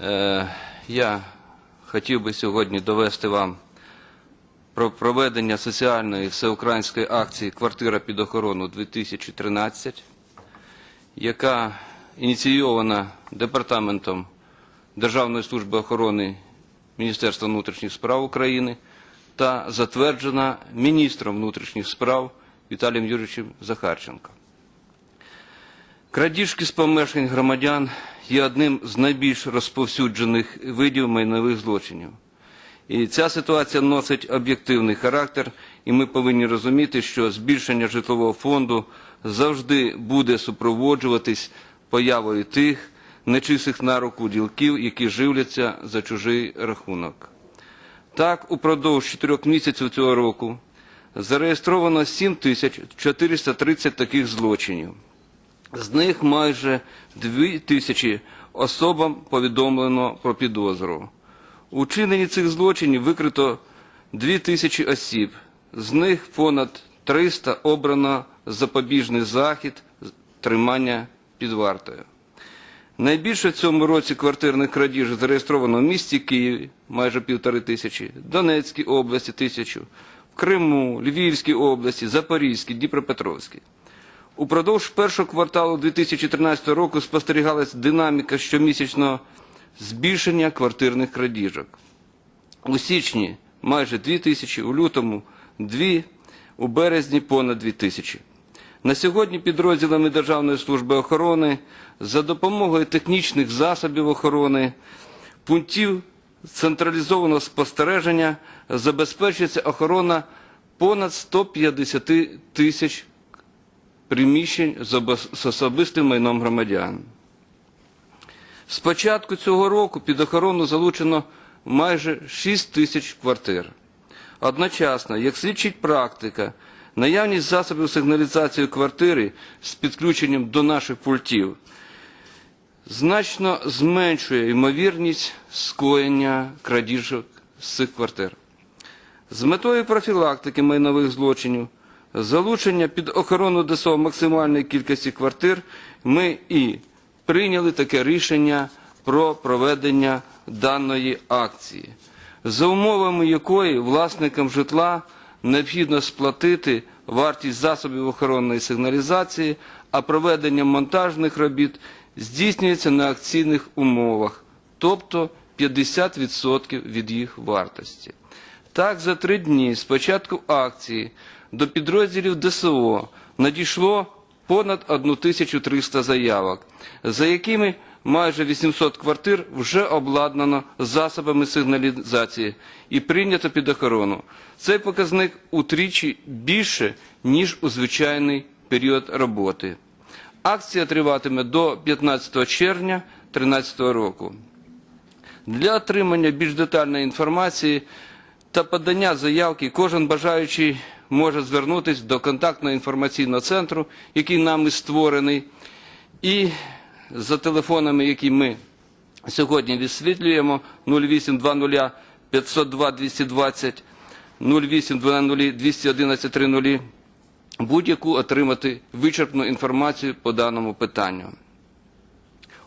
Е, Я хотів би сьогодні довести вам про проведення соціальної всеукраїнської акції Квартира під охорону 2013, яка ініційована Департаментом Державної служби охорони Міністерства внутрішніх справ України та затверджена міністром внутрішніх справ Віталієм Юрійовичем Захарченком. Крадіжки з помешкань громадян є одним з найбільш розповсюджених видів майнових злочинів. І ця ситуація носить об'єктивний характер, і ми повинні розуміти, що збільшення житлового фонду завжди буде супроводжуватись появою тих нечистих на руку ділків, які живляться за чужий рахунок. Так, упродовж чотирьох місяців цього року зареєстровано 7430 таких злочинів. З них майже 2 тисячі особам повідомлено про підозру. У чиненні цих злочинів викрито 2 тисячі осіб, з них понад 300 обрано запобіжний захід тримання під вартою. Найбільше в цьому році квартирних крадіжок зареєстровано в місті Києві майже півтори тисячі, Донецькій області тисячу, в Криму, Львівській області, Запорізькій, Дніпропетровській. Упродовж першого кварталу 2013 року спостерігалась динаміка щомісячного збільшення квартирних крадіжок. У січні майже 2 тисячі, у лютому 2, у березні понад 2 тисячі. На сьогодні підрозділами Державної служби охорони за допомогою технічних засобів охорони, пунктів централізованого спостереження забезпечується охорона понад 150 тисяч приміщень з особистим майном громадян. З початку цього року під охорону залучено майже 6 тисяч квартир. Одночасно, як свідчить практика, наявність засобів сигналізації квартири з підключенням до наших пультів значно зменшує ймовірність скоєння крадіжок з цих квартир. З метою профілактики майнових злочинів, залучення під охорону ДСО максимальної кількості квартир, ми і прийняли таке рішення про проведення даної акції, за умовами якої власникам житла необхідно сплатити вартість засобів охоронної сигналізації, а проведення монтажних робіт здійснюється на акційних умовах, тобто 50% від їх вартості. Так, за три дні з початку акції до підрозділів ДСО надійшло понад 1300 заявок, за якими майже 800 квартир вже обладнано засобами сигналізації і прийнято під охорону. Цей показник утричі більше, ніж у звичайний період роботи. Акція триватиме до 15 червня 2013 року. Для отримання більш детальної інформації та подання заявки кожен бажаючий може звернутися до контактного інформаційного центру, який нами створений, і за телефонами, які ми сьогодні висвітлюємо 0820 502 220, 0820 211 30, будь-яку отримати вичерпну інформацію по даному питанню.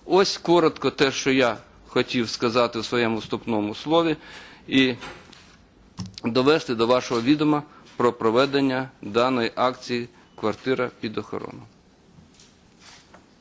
Ось коротко те, що я хотів сказати в своєму вступному слові, і довести до вашого відома про проведення даної акції квартира під охорону.